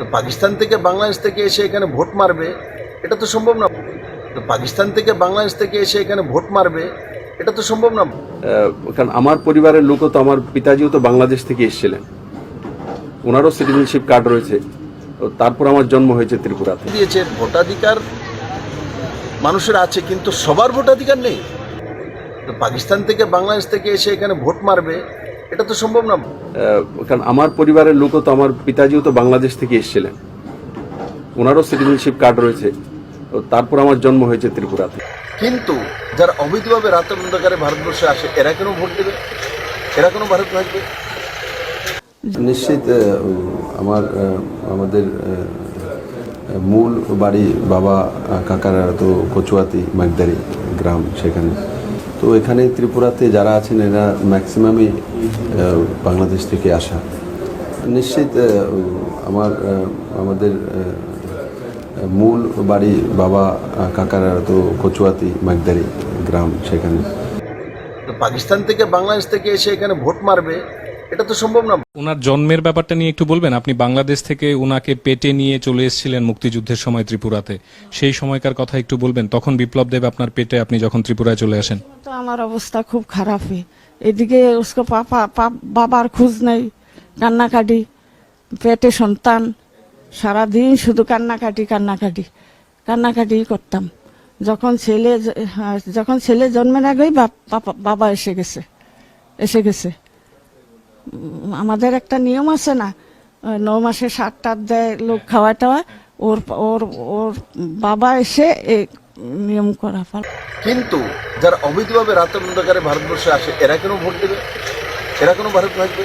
তো পাকিস্তান থেকে বাংলাদেশ থেকে এসে এখানে ভোট মারবে এটা তো সম্ভব না। তো পাকিস্তান থেকে বাংলাদেশ থেকে এসে এখানে ভোট মারবে এটা তো সম্ভব না। কারণ আমার পরিবারের লোকও তো আমার পিতাজিও তো বাংলাদেশ থেকে এসেছিলেন। ওনারও সিটিজেনশিপ কার্ড রয়েছে। তারপর আমার জন্ম হয়েছে ত্রিপুরাতে। দিয়েছে ভোটাধিকার মানুষের আছে কিন্তু সবার ভোটাধিকার নেই। তো পাকিস্তান থেকে বাংলাদেশ থেকে এসে এখানে ভোট মারবে এটা তো সম্ভব না। কারণ আমার পরিবারের লোকও তো আমার পিতাজিও তো বাংলাদেশ থেকে এসেছিলেন। ওনারও সিটিজেনশিপ কার্ড রয়েছে। তো তারপর আমার জন্ম হয়েছে ত্রিপুরাতে। কিন্তু যারা অবৈধভাবে রাতের অন্ধকারে ভারতবর্ষে আসে এরা কেন ভোট দেবে? এরা কেন ভারত থাকবে? নিশ্চিত আমার আমাদের মূল বাড়ি বাবা কাকারা তো কচুয়াতি মাগদারি গ্রাম সেখানে। তো এখানে ত্রিপুরাতে যারা আছেন, এরা ম্যাক্সিমামই বাংলাদেশ থেকে আসা। নিশ্চিত আমার আমাদের মূল বাড়ি বাবা কাকারা তো কচুয়াতি, মাগদারি গ্রাম সেখানে। পাকিস্তান থেকে বাংলাদেশ থেকে এসে এখানে ভোট মারবে। এটা তো সম্ভব না। ওনার জন্মের ব্যাপারটা নিয়ে একটু বলবেন? আপনি বাংলাদেশ থেকে ওনাকে পেটে নিয়ে চলে এসেছিলেন মুক্তিযুদ্ধের সময় ত্রিপুরাতে। সেই সময়কার কথা একটু বলবেন? তখন বিপ্লব দেব আপনার পেটে আপনি যখন ত্রিপুরায় চলে আসেন। তো আমার অবস্থা খুব খারাপই। এদিকে উসকো পাপা বাবার খোঁজ নেই কান্নাকাটি পেটে সন্তান সারাদিন শুধু কান্নাকাটি কান্নাকাটি কান্নাকাটি করতাম। যখন ছেলে যখন ছেলে জন্মের আগেই বাবা এসে গেছে এসে গেছে। আমাদের একটা নিয়ম আছে না ন মাসে সাত টাত দেয় লোক খাওয়া টাওয়া, ওর ওর ওর বাবা এসে নিয়ম করা ফল কিন্তু যারা অবৈধভাবে রাতের অন্ধকারে ভারতবর্ষে আসে, এরা কেন ভোট দেবে? এরা কেন ভারত থাকবে?